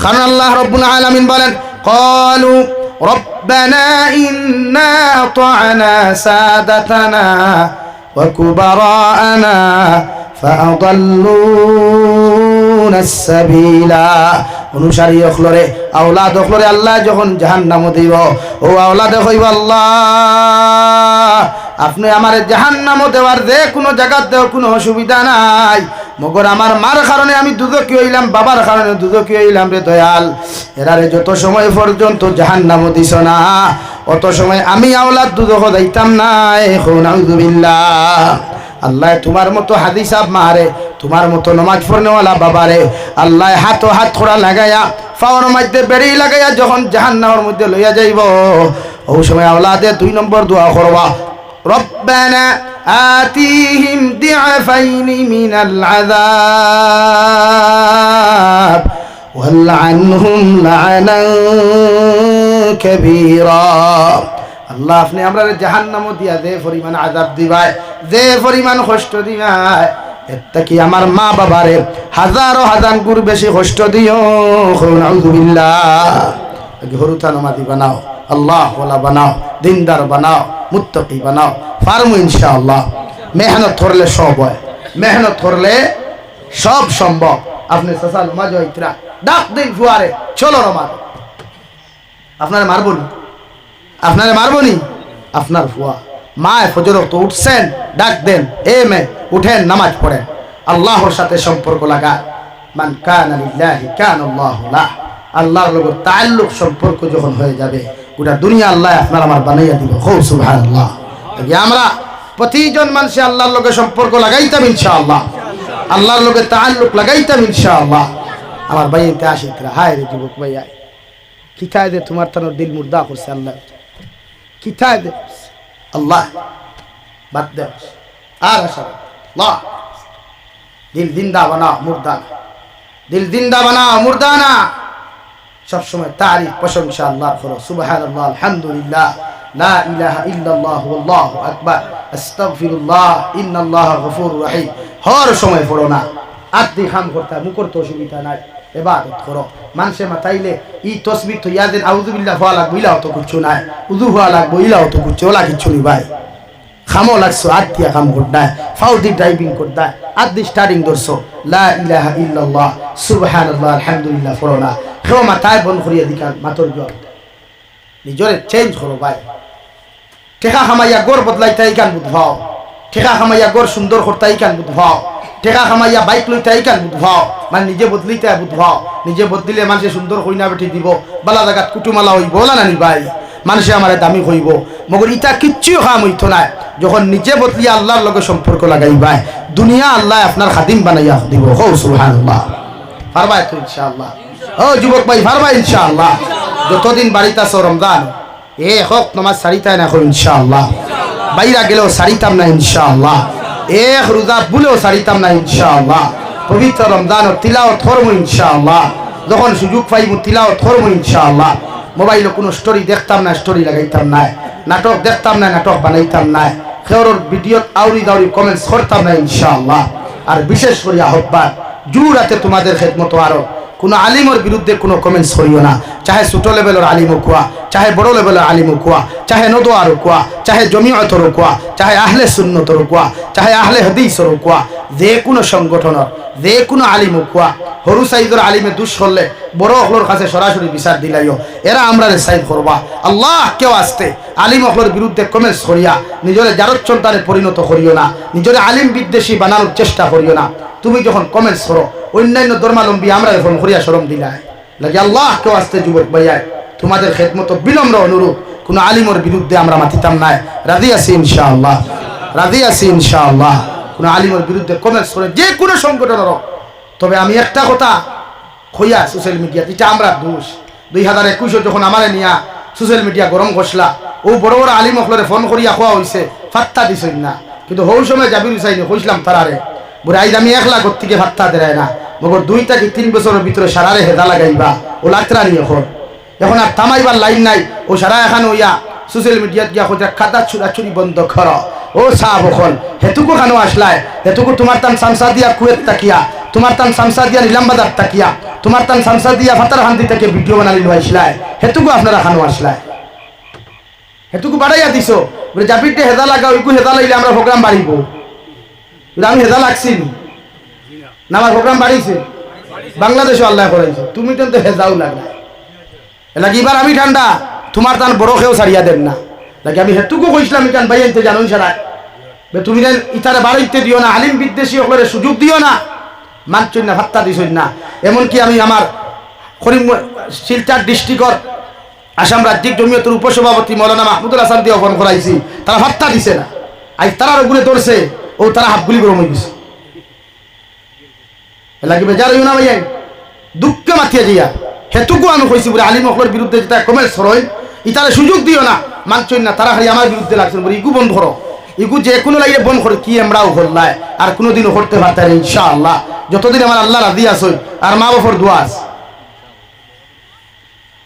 কারণ আল্লাহ রব্বুল আলামিন বলেন قالوا ربنا إنا طعنا سادتنا وكبراءنا فأضلونا السبيل অনুসারী অখলরে আওলাদ অখলরে আল্লাহ যখন জাহান্নাম দিব ও আওলাদ হইব আল্লাহ আপনি আমার জাহান্নাম দেওয়ার যে কোনো জায়গার দেও কোনো অসুবিধা নাই মগর আমার মার কারণে আমি দুধকি হইলাম, বাবার কারণে দুধকি হইলাম রে দয়াল? এরারে যত সময় পর্যন্ত জাহান নামও দিস না, অত সময় আমি আওলার দুধক দাইতাম না, এখন আউদুবিল্লা আল্লাহ তোমার মতো হাদিসাব মারে তোমার মতো নমাজ বাবা বাবারে, আল্লাহ হাত হাত খোড়া লাগাইয়া পাওয়ার মধ্যে বেড়েই লাগাইয়া যখন জাহান নামের মধ্যে লইয়া যাইব ও সময় আওলাদে দুই নম্বর দোয়া করবা, রব্বানা آتيهم ضعفين من العذاب والعنهم لعنا كبيرا আল্লাহ আপনি আমরা জাহান্নাম দিয়া দে পরিমাণ আজাব দিবায় যে পরিমাণ কষ্ট দিবায় এটা কি আমার মা বাবারে হাজারো হাজার গুর বেশি কষ্ট দিও আউযুবিল্লাহ হরুতা নামাজি বানাও আল্লাহ ওলা বানাও দিনদার বানাও মুত্তকি বানাও। পারমু ইনশাআল্লাহ। মেহনত ধরলে সব হয়। মেহনত করলে সব সম্ভব। আপনি সসাল মাঝে ইতরা। ডাক দিন ফুয়ারে। চলো রমার আপনারা মারবনি আপনারা মারবনি আপনার ফুয়া। মায় ফজর তো উঠছেন, ডাক দেন, এ মে উঠেন, নামাজ পড়েন। আল্লাহর সাথে সম্পর্ক লাগা মান কানা লিল্লাহি, কানা আল্লাহু লাহ আল্লাহর লগত তাল্লুক সম্পর্ক যখন হয়ে যাবে গোটা দুনিয়া আল্লাহ আপনার আমার বানাইয়া দিব। হৌ সুবহানাল্লাহ। তাই আমরা প্রতিজন মানুষে আল্লাহর লগে সম্পর্ক লাগাইতাম ইনশাআল্লাহ। আল্লাহর লগে তাল্লুক লাগাইতাম ইনশাআল্লাহ। আমার ভাইতে আসিত হায় রে যুবক ভাই, আয়। কিতায় দে তোমার তানোর দিল মুর্দা করছে আল্লাহ। কিতায় দে আল্লাহ, বাদ দে। আর আশা আল্লাহ, দিল জিন্দা বানাও, মুর্দা। দিল জিন্দা বানাও, মুর্দা না। সবসময় তারিফ প্রশংসা আল্লাহ করো সুবহানাল্লাহ, আলহামদুলিল্লাহ, লা ইলাহা ইল্লাল্লাহু আল্লাহু আকবার, আস্তাগফিরুল্লাহ, ইন্নাল্লাহা গফুরুর রহিম। হর সময় পড়ো না। আদি খাম করতে মুখর তো অসুবিধা নাই। এবাদত করো। মানুষে মাথাইলে ই তসবির তো ইয়াদিন আউযুবিল্লাহ হওয়া লাগবে ইলাও তো কিচ্ছু নাই। উদু হওয়া লাগবে ইলাও তো কিচ্ছু ওলা কিচ্ছু নি ভাই। খামো লাগছো, আত্মীয় কাম করদায় ফাউদি ড্রাইভিং করদায় আদি স্টার্টিং ধরছো। লা ইলাহা ইল্লাল্লাহ। সুবহানাল্লাহ, আলহামদুলিল্লাহ, পড়ো না। কেউ মাথায় বন্ধ করিয়া দিকার মাতর জল নিজরে চেঞ্জ করো ভাই। টেকা খামাইয়া গড় বদলাইতে ইকান বুধভাও টেকা খামাইয়া গড় সুন্দর করতে ইকান বুধভাও টেকা খামাইয়া বাইক লইতে ইকান বুধভাও মানে নিজে বদলিতে বুধভাও নিজে বদলিলে মানুষে সুন্দর কইনা বেটি দিব। বালা জাগাত কুটুমালা হইব না নানি ভাই? মানুষে আমার দামি হইব। মগর ইটা কিচ্ছু কাম হইতো না। যখন নিজে বদলিয়া আল্লাহর লগে সম্পর্ক লাগাইবাই, দুনিয়া আল্লাহ আপনার খাদিম বানাইয়া দিব। হৌ, সুবহানাল্লাহ। পারবাই তো ইনশাআল্লাহ। ও যুবক ভাই পারবাই ইনশাআল্লাহ। যতদিন বাড়িতে আছো রমজান, এ হোক তোমার সারিতাই না হোক ইনশাআল্লাহ। বাইরা গেলেও সারিতাম না ইনশাআল্লাহ। এক রোজা বুলেও সারিতাম না ইনশাআল্লাহ। পবিত্র রমজান ও তিলাও ধর্ম ইনশাআল্লাহ। যখন সুযোগ পাইব তিলাও ধর্ম ইনশাআল্লাহ। মোবাইলে কোনো স্টোরি দেখতাম না স্টোরি লাগাইতাম না। নাটক দেখতাম না, নাটক বানাইতাম না। খেওরর ভিডিও আউরি দাউরি কমেন্টস করতাম না ইনশাআল্লাহ। আর বিশেষ করে আহ্বান জুরাতে তোমাদের খেদমতো আরও। কোনো আলিমর বিরুদ্ধে কোনো কমেন্টস করিও না। চাহে ছোট লেভেলের আলিমও কোয়া, চাহে বড় লেভেলের আলিমও কোয়া, চাহে নদোয়ারও কোয়া, চাহে জমিয়তরও কোয়া, চাহে আহলে সুন্নতরও কোয়া, চাহে আহলে হদিসরও কোয়া। যে কোনো সংগঠনের যে কোনো আলিমও কোয়া। হরু সাইদর আলিমে দুষ করলে বড় অকলোর কাছে সরাসরি বিচার দিলাইও। এরা আমরা সাইড করবা। আল্লাহ কেউ আসতে আলিম অকলোর বিরুদ্ধে কমেন্টস করিয়া নিজের জারত পরিণত করিও না। নিজের আলিম বিদ্বেষী বানানোর চেষ্টা করিও না। তুমি যখন কমেন্টস করো, অন্যান্য ধর্মালম্বী আমরা ফোন করিয়া সরম দিলাই। লাগে আল্লাহ কেউ আসতে যুবক ভাইয়ায় তোমাদের খেদমত বিনম্র অনুরূপ, কোন আলিমর বিরুদ্ধে আমরা মাতিতাম নাই। রাজি আছি ইনশাআল্লাহ, রাজি আছি ইনশাআল্লাহ। কোনো আলিমর বিরুদ্ধে কমেন্টস করে যে কোনো সংগঠনের। তবে আমি একটা কথা হইয়া সোশ্যাল মিডিয়া এটা আমরা দোষ। দুই হাজার একুশে যখন আমারে নিয়া সোশ্যাল মিডিয়া গরম করছিলা ও বড় বড় আলিম অকলরে ফোন করিয়া খোয়া হয়েছে ফাত্তা দিছই না। কিন্তু হৌ সময় জাবির হুসাইনি কইছিলাম তারারে। বুড়ে আইজ আমি একলা ঘর থেকে ফাত্তা দেয় না। মগর দুই থেকে তিন বছরের ভিতরে সারারে হেদা লাগাইবা? ও লাত্রা নিয়ে এখন। এখন আর থামাইবার লাইন নাই। ও সারা এখন ওইয়া সোশ্যাল মিডিয়াত গিয়া কোথা খাতা চুরাচুরি বন্ধ কর। ও সাহ বখন হেতুকু খানো আসলায়? হেতুকু তোমার তান সামসা দিয়া কুয়েত তাকিয়া, তোমার তান সামসা দিয়া নিলামবাজার তাকিয়া, তোমার তান সামসা দিয়া ফাতার হান্দি থেকে ভিডিও বানালি আসলাই হেতুকু আপনারা খানো আসলাই হেতুকু বাড়াইয়া দিছো। জাপিটে হেদা লাগা ওইকু হেদা লাইলে আমরা প্রোগ্রাম বাড়িব। আমি হেদা লাগছি না। আমার প্রোগ্রাম বাড়িছে বাংলাদেশও আল্লাহ করাইছে। তুমি তো হেদাও লাগা এলাকি এবার আমি ঠান্ডা তোমার তান বড় খেয়েও ছাড়িয়া দেন না। লাগে আমি হেতুকু কইছিলাম ইকান ভাই আনতে জানুন সারা তুমি দেন ইতারে বাড়াইতে দিও না, আলিম বিদ্বেষী সকলের সুযোগ দিও না। মানছই না ভাত্তা দিছই না। এমনকি আমি আমার করিম শিলচার ডিস্ট্রিক্টর আসাম রাজ্যিক জমিয়তের উপসভাপতি মৌলানা মাহমুদুল হাসান দিয়ে ফোন করাইছি তারা ভাত্তা দিছে না। আজ তারা ওগুলো ধরছে ও তারা হাতগুলি গরম হয়ে গেছে লাগে বেজার হইও না ভাইয়াই দুঃখে মাথিয়া যাইয়া হেতুকু আমি কইছি বলে আলিম অকলের বিরুদ্ধে যেটা কমেন্টস রয় ইতারে সুযোগ দিও না। মানছই না, তারা খালি আমার বিরুদ্ধে লাগছেন বলে ইগু বন্ধ করো। ইগু যে কোনো লাগে বন্ধ করে, কি আমরাও হল্লায় আর কোনোদিনও করতে পারতেন ইনশাআল্লাহ। যতদিন আমার আল্লাহ রাজি আসই আর মা বাপর দোয়া আছে।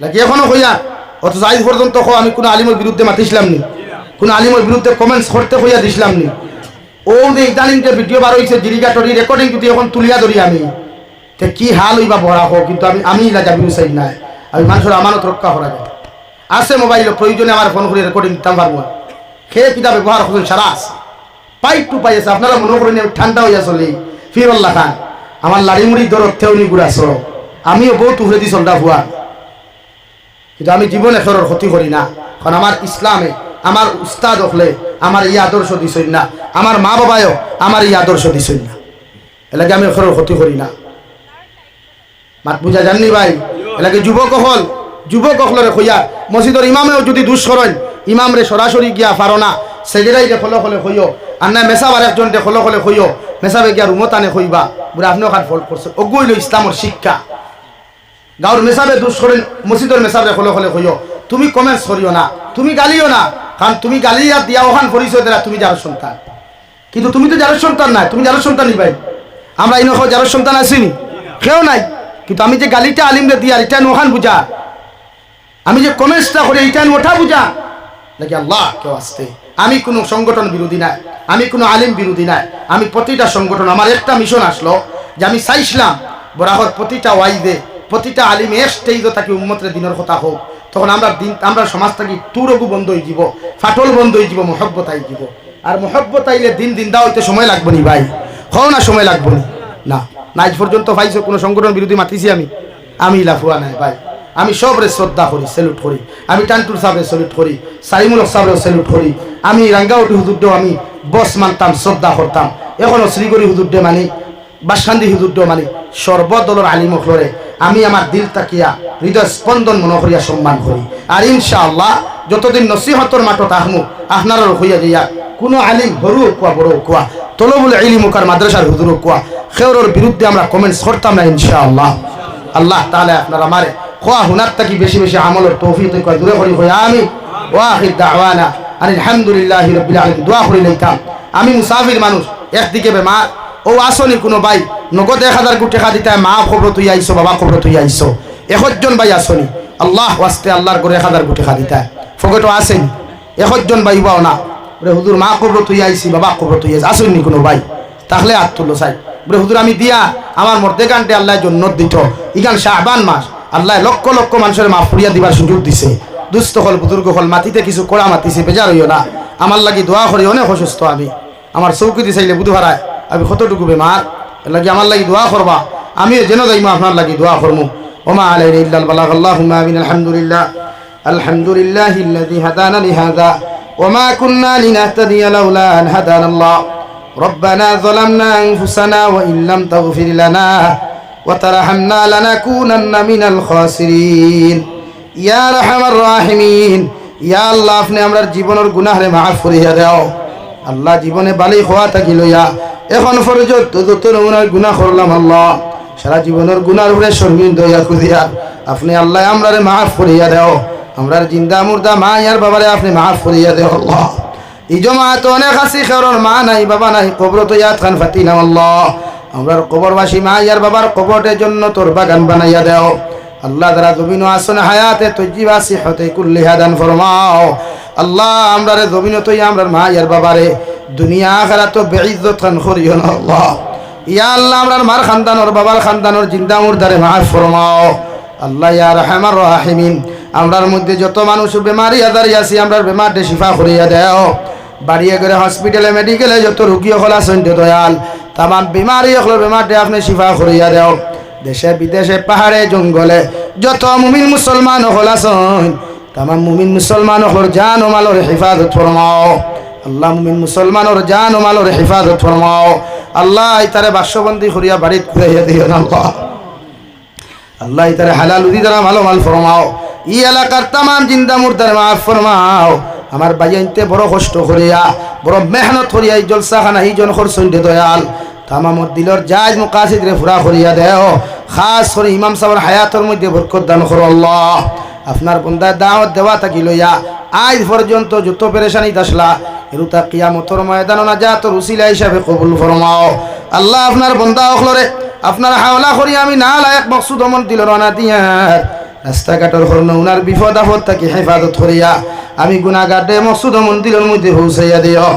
লাগে এখনও কইয়া, অথচ আজ পর্যন্ত আমি কোনো আলিমের বিরুদ্ধে মাতিছিলাম নি। কোনো আলিমের বিরুদ্ধে কমেন্টস করতে কইয়া দিছিলাম নি। ও যে ইদানিং যে ভিডিও বার হয়েছে জিরিকা টরি রেকর্ডিং যদি এখন তুলিয়া ধরি আমি। তে কি হাল হইবা বড়া হোক কিন্তু আমি আমি না যাবি চাই নাই। আমি মানুষের আমানত রক্ষা করা যায় আছে মোবাইল প্রয়োজনে আমার ফোন করে রেকর্ডিং দিতাম পারব। খেয়ে কিতা ব্যবহার করছেন সারা আছে। পাইপ টু পাই আছে, আপনারা মনে করেন ঠান্ডা হইয়া চলি। ফিরল্লা খান, আমার লাড়ি মুড়ি দরদ থেউনি গুড়া সর আমিও বহুত উহরে দি চলদা ভুয়া। কিন্তু আমি জীবনে খেরোর ক্ষতি করি না। কারণ আমার ইসলামে আমার উস্তাদ হলে আমার এই আদর্শ দিছই না। আমার মা বাবায়ও আমার এই আদর্শ দিছই না। এলাকে আমি খেরোর ক্ষতি করি না। মাত বুঝা জাননি ভাই? এলাকে যুবক হল যুবক হলরে কইয়া মসজিদর ইমামেও যদি দুষ করেন ইমামরে সরাসরি গিয়া পারো না। সেগেরাই দে খলে খলে কইও আর না একজন দে খলে খলে কইও মেসাবে গিয়া রুমত আনে কইবা। বলে আপনিও খান ফল করছে অগুইল ইসলামর শিক্ষা। গাঁর মেসাবে দুষ মসজিদর মেসাবে খলে খলে কইও। তুমি কমেন্টস করিও না। তুমি গালিও না। কারণ তুমি গালি গালিয়া দিয়া ওখান পরিচয় দেরা তুমি যার সন্তান। কিন্তু তুমি তো যার সন্তান নাই, তুমি যার সন্তান ভাই আমরা ইনো যার সন্তান আসিনি, কেউ নাই। কিন্তু আমি যে গালিটা আলিমরে দিয়া, এটা নোহান বুঝা আমি যে কমেন্টসটা করি এইটা ওঠা বুঝা নাকি আল্লাহ, কেউ আসতে। আমি কোনো সংগঠন বিরোধী নাই, আমি কোনো আলিম বিরোধী নাই। আমি প্রতিটা সংগঠন, আমার একটা মিশন আসলো যে আমি চাইছিলাম বরাবর প্রতিটা ওয়াইদে, প্রতিটা আলিম এ স্টেজ তাকে উন্মতের দিনের কথা হোক। তখন আমরা দিন আমরা সমাজ থাকি তুরগু বন্ধ হয়ে যাব ফাটল বন্ধ হয়ে যাব মহব্বত আই যাব আর মহব্বত আইলে দিন দিন দা হইতে সময় লাগবো নি ভাই। হও না, সময় লাগবো নি। না না, আজ পর্যন্ত পাইছো কোনো সংগঠন বিরোধী মাতিছি আমি। আমি লাফুয়া নাই ভাই। আমি সবরে শ্রদ্ধা করি স্যালুট করি। আমি টানটুর সাহেবের স্যালুট করি, সাইমুলক সাহেবের স্যালুট করি। আমি রাঙ্গাউটি হুজুরদেও আমি বস মানতাম, শ্রদ্ধা করতাম। এখনও শ্রীগরি হুজুরদে মানি বাসকান্দি হুজুরদেও মানি। সর্বদলের আলিম অখলরে আমি আমার দিল তাকিয়া হৃদয় স্পন্দন মনে করিয়া সম্মান করি। আর ইনশাআল্লাহ, যতদিন নসিহতর মাঠত আহমু আপনারও হইয়া যাইয়া কোনো আলিম হরু কোয়া বড় কোয়া তলবুল ইলিমুকার মাদ্রাসার হুজুর কোয়া খেওরের বিরুদ্ধে আমরা কমেন্টস করতাম না ইনশাআল্লাহ। আল্লাহ তাহলে আপনারা মারে খোয়া হুনার থাকি বেশি বেশি আমলের তৌফিক কয়, দূরে করি হই আমি ওয়াহিদ আর আলহামদুলিল্লাহ দোয়া করি আমি মুসাফির মানুষ, একদিকে বেমার ও আসনি কোনো ভাই, নগদ এক হাজার কোটি টাকা দিতে মা খবর তুই আইসো, বাবা খবর তুই আইসো। একজন ভাই আসনি, আল্লাহ ওয়াস্তে আল্লাহর করে এক হাজার কোটি টাকা দিতে ফকটও আসেনি একজন ভাই পাও না। বলে, হুজুর, মা খবর তুই আইসি, বাবা খবর তুই আইসি। আসেননি কোনো ভাই, তাহলে আর তুলো সাই। বলে, হুজুর, আমি দিয়া আমার মর্দে গানটে আল্লাহ জন্য দিত। ইগান শাহবান মাস, আল্লাহ লক্ষ লক্ষ মানুষের মা ফুরিয়া দিবার সুযোগ দিছে। দুস্থ হল, বুজুর্গ হল, মাটিতে কিছু কড়া মাতিছে বেজার হইও না। আমার লাগি দোয়া করি, অনেক অসুস্থ আমি। আমার চৌকিতে চাইলে বুধ হারায় আমি কতটুকু বেমার এর লাগি আমার লাগি দোয়া করবা আমিও যেন যাইমা আপনার লাগি দোয়া করমু ওমা আলাই ইল্লাল বালাগ আল্লাহুম্মা আমিন আলহামদুলিল্লাহ আলহামদুলিল্লাহ الذي هدانا لهذا وما كنا لنهتدي لولا أن هدانا الله ربنا ظلمنا أنفسنا وإن لم تغفر لنا وترحمنا لنكونن من الخاسرين يا رحم الراحمين يا الله আপনি আমরার জীবনের গুনাহরে মাফ করিয়া দাও আল্লাহ জীবনে বালি খোয়া থাকিল ইয়া। এখন পর্যন্ত যত নমুনার গুনাহ করলাম আল্লাহ। সারা জীবনের গুনার উপরে শর্মিন দয়া। খুদিয়া আপনি আল্লাহ আমরারে মাফ করিয়া দেও। আমরার জিন্দা মুর্দা মা ইয়ার বাবারে আপনি মাফ করিয়া দেও আল্লাহ। এই জমাত অনেক আছি খেরর মা নাই, বাবা নাই কবর তো ইয়াদ খান ফাতি নাম আল্লাহ। আমরার কবরবাসী মা ইয়ার বাবার কবরের জন্য তোর বাগান বানাইয়া দেও। আল্লাহ দ্বারা জমিন আসন হায়াতে তজিবাসি হতে কুল্লি হাদান ফরমাও আল্লাহ, আমরারে জমিন তৈ আমরার মা ইয়ার বাবারে দুনিয়া আখেরা তো বেইজ্জত খান করিও না আল্লাহ। ইয়া আল্লাহ, আমরার মার খানদানোর বাবার খানদানোর জিন্দা মুর্দারে মাফ ফরমাও। আল্লাহ, ইয়া রহমান রাহিমিন, আমরার মধ্যে যত মানুষ বেমারি আদারি আছি, আমরার বেমারটে শিফা করিয়া দেও। বাড়িয়ে করে হসপিটালে, মেডিকেলে যত রুগী হল আছেন দয়াল, তামাম বিমারি হল বেমারটে আপনি শিফা করিয়া দেও। দেশে, বিদেশে, পাহাড়ে, জঙ্গলে, যত মুমিন মুসলমান হল আছেন তামাম মুমিন মুসলমান হল জান ও মালোর হেফাজত ফরমাও। আল্লাহ মুমিন মুসলমানের জান ও মালোর হেফাজত ফরমাও। আল্লাহ তারে বাস্যবন্দি করিয়া বাড়িত ঘুরাইয়া দিও না আল্লাহ। তারে হালাল উদি দ্বারা ভালো মাল ফরমাও। ই এলাকার তামাম জিন্দা মুর্দার মাফ ফরমাও। আমার বাইয়াইতে বড় কষ্ট করিয়া, বড় মেহনত করিয়া এই জলসা খানা এই জন খরচ দয়াল। তামামর দিলর জাজ মুকাসিদ রে ফুরা করিয়া দেও। খাস করে ইমাম সাহেবের হায়াতর মধ্যে বরকত দান করো আল্লাহ। আপনার বন্দায় দাওয়াত দেওয়া থাকি লইয়া আজ পর্যন্ত যত পেরেশানি দাসলা, এরুতা কিয়ামতর ময়দান না যা তোর উসিলা হিসাবে কবুল ফরমাও। আল্লাহ আপনার বন্দা অখলরে আপনার হাওলা করি আমি না লায়ক মকসুদ অমন দিল রানা দিয়ার রাস্তাঘাটের হরণ উনার বিপদ আপদ থাকি হেফাজত করিয়া, আমি গুনাগাডে মকসুদ অমন দিলের মধ্যে পৌঁছাইয়া দিও।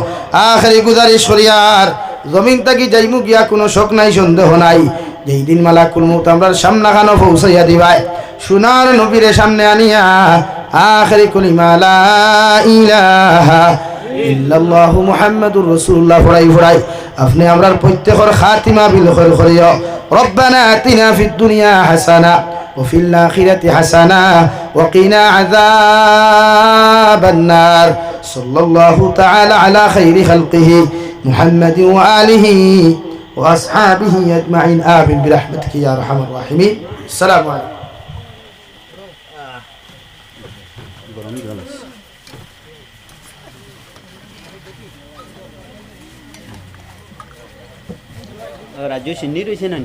আখেরি গুজারিশ করিয়ার, জমিন থাকি যাইমু গিয়া কোনো শোক নাই, সন্দেহ নাই। যেই দিন মালা কুলমুত আমরা সামনা খানো পৌঁছাইয়া দিবাই সোনার নবীরে সামনে আনিয়া আখেরি কলিমা লা ইলাহা ইল্লাল্লাহু মুহাম্মাদুর রাসূলুল্লাহ ফরাই ফরাই আপনি আমরার প্রত্যেকর খাতিমা বিল খৈর করিও রব্বানা আতিনা ফিদ দুনিয়া হাসানা وفي الآخرة حسنة وقنا عذاب النار صلى الله تعالى على خير خلقه محمد وآله وأصحابه أجمعين آمين برحمتك يا أرحم الراحمين السلام عليكم রাজ্য সিন্নি রয়েছে না